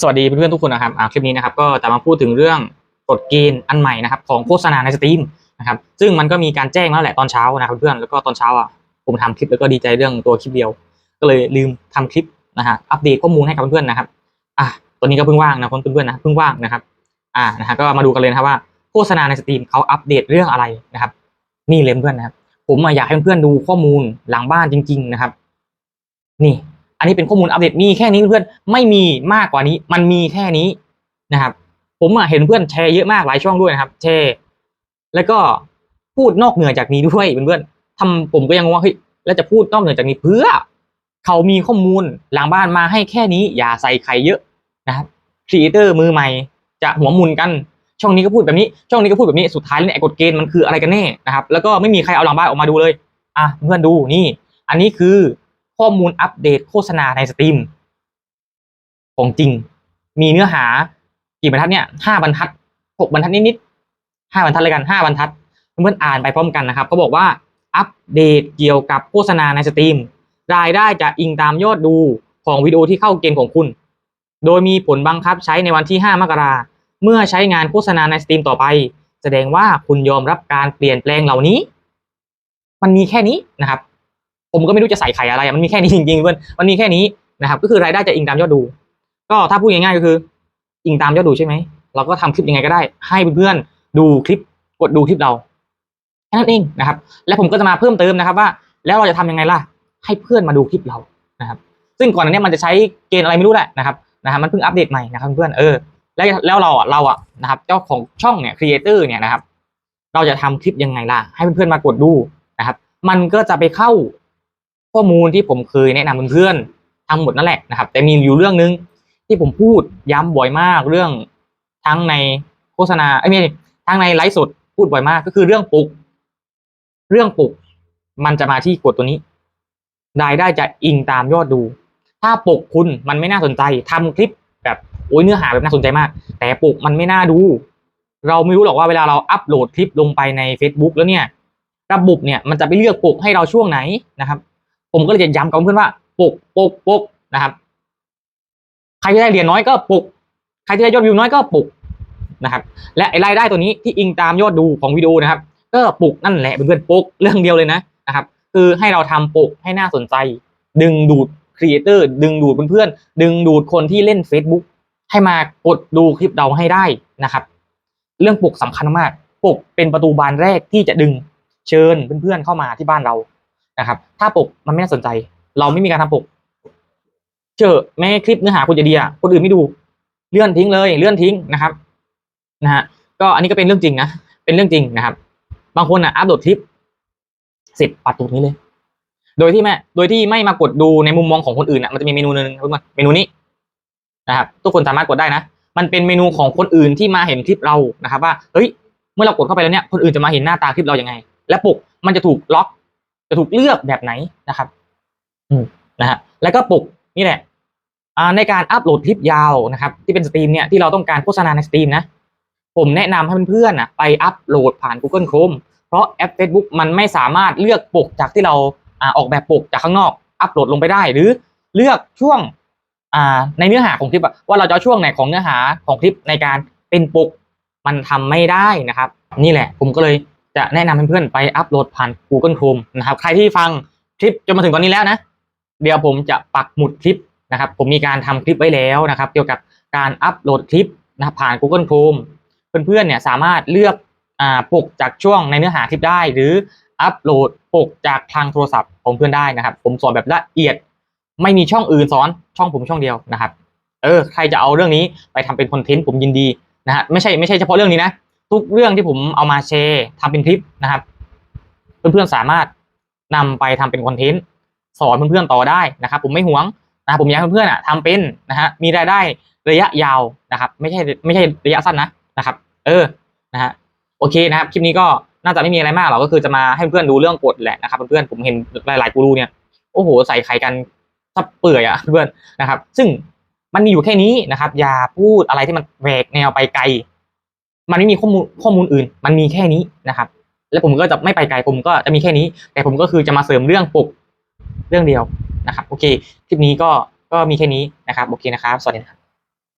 สวัสดีเพื่อนๆทุกคนนะครับคลิปนี้นะครับก็จะมาพูดถึงเรื่องกฎเกณฑ์อันใหม่นะครับของโฆษณาในสตรีมนะครับซึ่งมันก็มีการแจ้งแล้วแหละตอนเช้านะครับเพื่อนแล้วก็ตอนเช้าอะผมทำคลิปแล้วก็ดีใจเรื่องตัวคลิปเดียว ก็เลยลืมทำคลิปนะฮะอัปเดตข้อมูลให้กับเพื่อนๆนะครับอะตอนนี้ก็เพิ่งว่างนะเพื่อนๆนะเพิ่งว่างนะครับอ่านะฮะก็มาดูกันเลยนะครับว่าโฆษณาในสตรีมเขาอัปเดตเรื่องอะไรนะครับ นี่เลยเพื่อนนะครับผมอะอยากให้เพื่อนๆดูข้อมูลหลังบ้านจริง ๆนะครับ นี่ อันนี้เป็นข้อมูลอัปเดตมีแค่นี้เพื่อนไม่มีมากกว่านี้ มันมีแค่นี้นะครับ ผมเห็นเพื่อนแชร์เยอะมากหลายช่องด้วยนะครับ แชร์ แล้วก็พูดนอกเหนือจากนี้ด้วยเพื่อนๆทำผมก็ยังงงว่าเฮ้ยแล้วจะพูดนอกเหนือจากนี้เพื่อ เขามีข้อมูลหลังบ้านมาให้แค่นี้ อย่าใส่ไข่เยอะนะครับครีเอเตอร์มือใหม่ จะหัวมุนกันช่องนี้ก็พูดแบบนี้ ช่องนี้ก็พูดแบบนี้สุดท้ายเนี่ยกฎเกณฑ์มันคืออะไรกันแน่นะครับ แล้วก็ไม่มีใครเอาหลังบ้านออกมาดูเลย อะเพื่อนดูนี่ อันนี้คือ ข้อมูลอัปเดตโฆษณาในสตรีมของจริง มีเนื้อหากี่บรรทัดเนี่ยห้าบรรทัดหกบรรทัดนิดๆห้าบรรทัดเลยกันห้าบรรทัด เพื่อนๆอ่านไปพร้อมกันนะครับเขาบอกว่าอัปเดตเกี่ยวกับโฆษณาในสตรีมรายได้จะอิงตามยอดดูของวิดีโอที่เข้าเกณฑ์ของคุณ โดยมีผลบังคับใช้ในวันที่ 5 มกราเมื่อใช้งานโฆษณาในสตรีมต่อไป แสดงว่าคุณยอมรับการเปลี่ยนแปลงเหล่านี้ มันมีแค่นี้นะครับ ผมก็ไม่รู้จะใส่ไข่อะไรมันมีแค่นี้จริงๆเพื่อนมันมีแค่นี้นะครับก็คือรายได้จะอิงตามยอดดู ก็ถ้าพูดง่ายๆก็คือ อิงตามยอดดูใช่ไหมเราก็ทำคลิปยังไงก็ได้ ให้เพื่อนๆดูคลิปกดดูคลิปเราแค่นั้นเองนะครับ และผมก็จะมาเพิ่มเติมนะครับว่า แล้วเราจะทำยังไงล่ะ ให้เพื่อนมาดูคลิปเรานะครับ ซึ่งก่อนหน้านี้มันจะใช้เกณฑ์อะไรไม่รู้แหละนะครับนะฮะมันเพิ่งอัปเดตใหม่นะครับเพื่อนเออแล้วแล้วเราอะเราอะนะครับเจ้าของช่องเนี่ยครีเอเตอร์เนี่ยนะครับ เราจะทำคลิปยังไงล่ะให้เพื่อนๆมากดดูนะครับ มันก็จะไปเข้า ข้อมูลที่ผมเคยแนะนำเพื่อนๆทั้งหมดนั่นแหละนะครับ แต่มีอยู่เรื่องนึงที่ผมพูดย้ำบ่อยมากเรื่องทั้งในโฆษณาไอ้ไม่ทั้งในไลฟ์สดพูดบ่อยมาก ก็คือเรื่องปลุก เรื่องปลุก มันจะมาที่กดตัวนี้รายได้จะอิงตามยอดดู ถ้าปลุกคุณมันไม่น่าสนใจทำคลิปแบบโอ้ยเนื้อหาแบบน่าสนใจมาก แต่ปลุกมันไม่น่าดู เราไม่รู้หรอกว่าเวลาเราอัปโหลดคลิปลงไปใน Facebook แล้วเนี่ย ระบบเนี่ยมันจะไปเลือกปลุกให้เราช่วงไหนนะครับ ผมก็เลยจะย้ำกับเพื่อนว่าปกปกปกนะครับ ใครที่ได้เหรียญน้อยก็ปกใครที่ได้ยอดวิวน้อยก็ปกนะครับ และไอ้รายได้ตัวนี้ที่อิงตามยอดดูของวิดีโอนะครับ ก็ปลุกนั่นแหละเพื่อนๆปลุกเรื่องเดียวเลยนะนะครับ คือให้เราทำปลุกให้น่าสนใจ ดึงดูดครีเอเตอร์ดึงดูดเพื่อนๆดึงดูดคนที่เล่น Facebook ให้มากดดูคลิปเราให้ได้นะครับ เรื่องปลุกสำคัญมากปลุกเป็นประตูบานแรกที่จะดึงเชิญเพื่อนๆเข้ามาที่บ้านเรา นะครับ ถ้าปกมันไม่น่าสนใจ เราไม่มีการทำปก เจอแม้คลิปเนื้อหาคุณจะดีอะคนอื่นไม่ดู เลื่อนทิ้งเลย เลื่อนทิ้งนะครับ นะฮะ ก็อันนี้ก็เป็นเรื่องจริงนะ เป็นเรื่องจริงนะครับ บางคนอะอัปโหลดคลิปเสร็จปัดตรงนี้เลย โดยที่ไม่ โดยที่ไม่มากดดูในมุมมองของคนอื่นอะ มันจะมีเมนูหนึ่งเมนูนี้นะครับ ทุกคนสามารถกดได้นะ มันเป็นเมนูของคนอื่นที่มาเห็นคลิปเรานะครับ ว่า เฮ้ย เมื่อเรากดเข้าไปแล้วเนี่ย คนอื่นจะมาเห็นหน้าตาคลิปเรายังไง และปกมันจะถูกล็อก จะถูกเลือกแบบไหนนะครับอืมนะฮะแล้วก็ปุกนี่แหละในการอัปโหลดคลิปยาวนะครับ ที่เป็นสตรีมเนี่ยที่เราต้องการโฆษณาในสตรีมนะ ผมแนะนำให้เพื่อนๆอะไปอัปโหลดผ่าน Google Chrome เพราะแอป Facebook มันไม่สามารถเลือกปกจากที่เราอออกแบบปกจากข้างนอกอัปโหลดลงไปได้ หรือเลือกช่วงในเนื้อหาของคลิปว่าเราจะช่วงไหนของเนื้อหาของคลิปในการเป็นปกมันทำไม่ได้นะครับ นี่แหละผมก็เลย จะแนะนำเพื่อนๆไปอัปโหลดผ่าน Google Chrome นะครับ ใครที่ฟังคลิปจนมาถึงตอนนี้แล้วนะ เดี๋ยวผมจะปักหมุดคลิปนะครับ ผมมีการทำคลิปไว้แล้วนะครับ เกี่ยวกับการอัปโหลดคลิปนะครับผ่าน Google Chrome เพื่อนๆเนี่ยสามารถเลือกอ่าปกจากช่วงในเนื้อหาคลิปได้ หรืออัปโหลดปกจากทางโทรศัพท์ของเพื่อนได้นะครับ ผมสอนแบบละเอียด ไม่มีช่องอื่นสอนช่องผมช่องเดียวนะครับ เออ ใครจะเอาเรื่องนี้ไปทำเป็นคอนเทนต์ผมยินดีนะฮะไม่ใช่ไม่ใช่เฉพาะเรื่องนี้นะ ทุกเรื่องที่ผมเอามาแชร์ทำเป็นคลิปนะครับ เพื่อนๆสามารถนำไปทำเป็นคอนเทนต์สอนเพื่อนๆต่อได้นะครับ ผมไม่หวงนะครับผมอยากให้เพื่อนๆอะทำเป็นนะฮะมีรายได้ระยะยาวนะครับ ไม่ใช่ไม่ใช่ระยะสั้นนะนะครับ เออนะฮะโอเคนะครับคลิปนี้ก็น่าจะไม่มีอะไรมากหรอกก็คือจะมาให้เพื่อนดูเรื่องกฎแหละนะครับเพื่อนๆผมเห็นหลายๆกูรูเนี่ยโอ้โหใส่ไข่กันซับเปื่อยอะเพื่อนนะครับ ซึ่งมันมีอยู่แค่นี้นะครับ อย่าพูดอะไรที่มันแหวกแนวไปไกล มันไม่มีข้อมูลข้อมูลอื่น มันมีแค่นี้นะครับ แล้วผมก็จะไม่ไปไกลผมก็จะมีแค่นี้ แต่ผมก็คือจะมาเสริมเรื่องปกเรื่องเดียวนะครับ โอเค คลิปนี้ก็ก็มีแค่นี้นะครับ โอเคนะครับ สวัสดีครับ